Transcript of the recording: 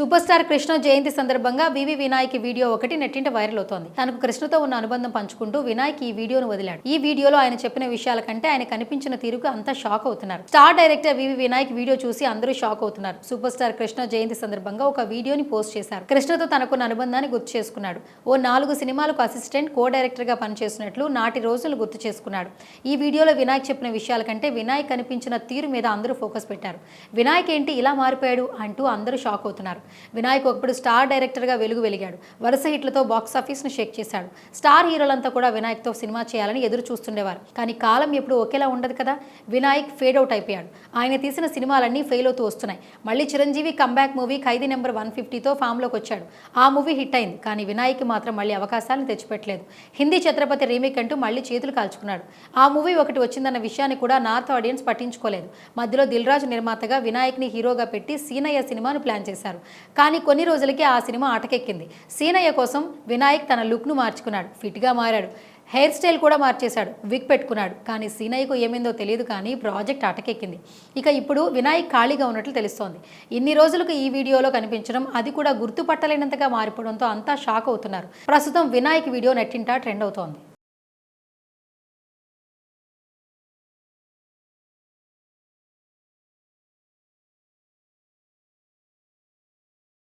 Super star Krishna జయంతి సందర్భంగా వివి Vinayak video ఒకటి నెట్టింట వైరల్ అవుతోంది. తనకు కృష్ణతో ఉన్న అనుబంధం పంచుకుంటూ వినాయక్ ఈ వీడియోను వదిలాడు. ఈ వీడియోలో ఆయన చెప్పిన విషయాల కంటే ఆయన కనిపించిన తీరుకు అంతా షాక్ అవుతున్నారు. Star director V V Vinayak video చూసి అందరూ షాక్ అవుతున్నారు. సూపర్ స్టార్ కృష్ణ జయంతి సందర్భంగా ఒక వీడియోని పోస్ట్ చేశారు. కృష్ణతో తనకున్న అనుబంధాన్ని గుర్తు చేసుకున్నాడు. ఓ నాలుగు సినిమాలకు అసిస్టెంట్ కో డైరెక్టర్గా పనిచేసినట్లు నాటి రోజులు గుర్తు చేసుకున్నాడు. ఈ వీడియోలో వినాయక్ చెప్పిన విషయాల కంటే వినాయక్ కనిపించిన తీరు మీద అందరూ ఫోకస్ పెట్టారు. వినాయక్ ఏంటి ఇలా మారిపోయాడు అంటూ అందరూ షాక్ అవుతున్నారు. వినాయక్ ఒకప్పుడు స్టార్ డైరెక్టర్గా వెలుగు వెలిగాడు. వరుస హిట్లతో బాక్సాఫీస్ను షేక్ చేశాడు. స్టార్ హీరోలంతా కూడా వినాయక్తో సినిమా చేయాలని ఎదురు చూస్తుండేవారు. కానీ కాలం ఎప్పుడు ఒకేలా ఉండదు కదా? వినాయక్ ఫేడ్ అవుట్ అయిపోయాడు. ఆయన తీసిన సినిమాలన్నీ ఫెయిల్ అవుతూ వస్తున్నాయి. మళ్ళీ Chiranjeevi comeback movie Khaidi number one ఫిఫ్టీతో ఫామ్లోకి వచ్చాడు. ఆ మూవీ హిట్ అయింది. కానీ వినాయక్ మాత్రం మళ్ళీ అవకాశాలను తెచ్చిపెట్టలేదు. హిందీ ఛత్రపతి రీమేక్ అంటూ మళ్ళీ చేతులు కాల్చుకున్నాడు. ఆ మూవీ ఒకటి వచ్చిందన్న విషయాన్ని కూడా నార్త్ ఆడియన్స్ పట్టించుకోలేదు. మధ్యలో దిల్ రాజు నిర్మాతగా వినాయక్ని హీరోగా పెట్టి సీనయ్య సినిమాను ప్లాన్ చేశారు. కానీ కొన్ని రోజులకే ఆ సినిమా ఆటకెక్కింది. సీనయ్య కోసం వినాయక్ తన లుక్ను మార్చుకున్నాడు. ఫిట్గా మారాడు. హెయిర్ స్టైల్ కూడా మార్చేశాడు. విగ్ పెట్టుకున్నాడు. కానీ సీనయ్యకు ఏమైందో తెలియదు కానీ ప్రాజెక్ట్ అటకెక్కింది ఇక ఇప్పుడు వినాయక్ ఖాళీగా ఉన్నట్లు తెలుస్తోంది. ఇన్ని రోజులకు ఈ వీడియోలో కనిపించడం అది కూడా గుర్తుపట్టలేనంతగా మారిపోవడంతో అంతా షాక్ అవుతున్నారు. ప్రస్తుతం వినాయక్ వీడియో నెట్టింటా ట్రెండ్ అవుతోంది.